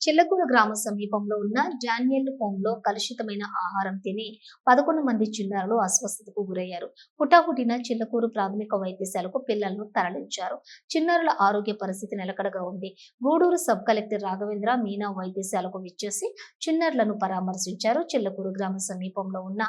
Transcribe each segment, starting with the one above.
చిల్లకూరు గ్రామ సమీపంలో ఉన్న డానియల్ హోమ్లో కలుషితమైన ఆహారం తిని పదకొండు మంది చిన్నారులు అస్వస్థతకు గురయ్యారు. హుటాహుటిన చిల్లకూరు ప్రాథమిక వైద్యశాలకు పిల్లలను తరలించారు. చిన్నారుల ఆరోగ్య పరిస్థితి నిలకడగా ఉంది. గూడూరు సబ్ కలెక్టర్ రాఘవేంద్ర మీనా వైద్యశాలకు విచ్చేసి చిన్నారులను పరామర్శించారు. చిల్లకూరు గ్రామ సమీపంలో ఉన్న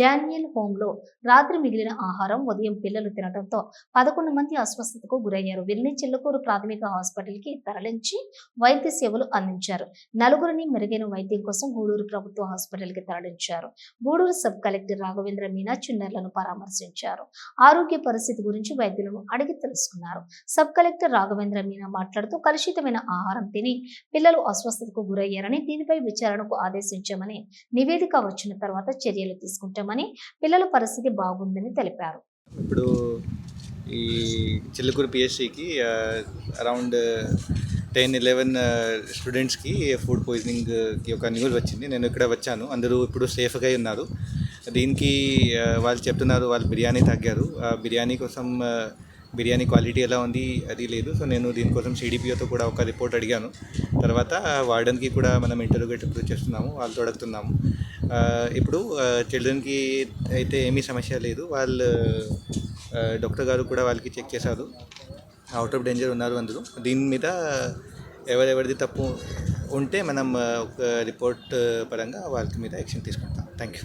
డానియల్ హోమ్లో రాత్రి మిగిలిన ఆహారం ఉదయం పిల్లలు తినడంతో పదకొండు మంది అస్వస్థతకు గురయ్యారు. వీరిని చిల్లకూరు ప్రాథమిక హాస్పిటల్కి తరలించి వైద్య సేవలు అందించారు. నలుగురిని మెరుగైన వైద్యం కోసం గూడూరు ప్రభుత్వ హాస్పిటల్కి తరలించారు. గూడూరు సబ్ కలెక్టర్ రాఘవేంద్ర మీనా చిన్నారులను పరామర్శించారు. ఆరోగ్య పరిస్థితి గురించి వైద్యులను అడిగి తెలుసుకున్నారు. సబ్ కలెక్టర్ రాఘవేంద్ర మీనా మాట్లాడుతూ కలుషితమైన ఆహారం తిని పిల్లలు అస్వస్థతకు గురయ్యారని దీనిపై విచారణకు ఆదేశించామని నివేదిక వచ్చిన తర్వాత చర్యలు తీసుకుంటామని పిల్లల పరిస్థితి బాగుందని తెలిపారు. ఇప్పుడు ఈ చిల్లకూరు పిఎస్సికి అరౌండ్ టెన్ ఎలెవెన్ స్టూడెంట్స్కి ఫుడ్ పాయిజనింగ్కి ఒక న్యూస్ వచ్చింది. నేను ఇక్కడ వచ్చాను. అందరూ ఇప్పుడు సేఫ్గా ఉన్నారు. దీనికి వాళ్ళు చెప్తున్నారు వాళ్ళు బిర్యానీ తగ్గారు ఆ బిర్యానీ కోసం బిర్యానీ క్వాలిటీ ఎలా ఉంది అది లేదు. సో నేను దీనికోసం సిడిపిఓతో కూడా ఒక రిపోర్ట్ అడిగాను. తర్వాత వార్డెన్కి కూడా మనం ఇంటర్వ్యూగేట్ చేస్తున్నాము. వాళ్ళతో అడుగుతున్నాము ఇప్పుడు చిల్డ్రన్కి అయితే ఏమీ సమస్య లేదు. వాళ్ళు డాక్టర్ గారు కూడా వాళ్ళకి చెక్ చేశారు. అవుట్ ఆఫ్ డేంజర్ ఉన్నారు అందరూ దీని మీద ఎవరెవరిది తప్పు ఉంటే మనం ఒక రిపోర్ట్ పరంగా వాళ్ళకి మీద యాక్షన్ తీసుకుంటాం. Thank you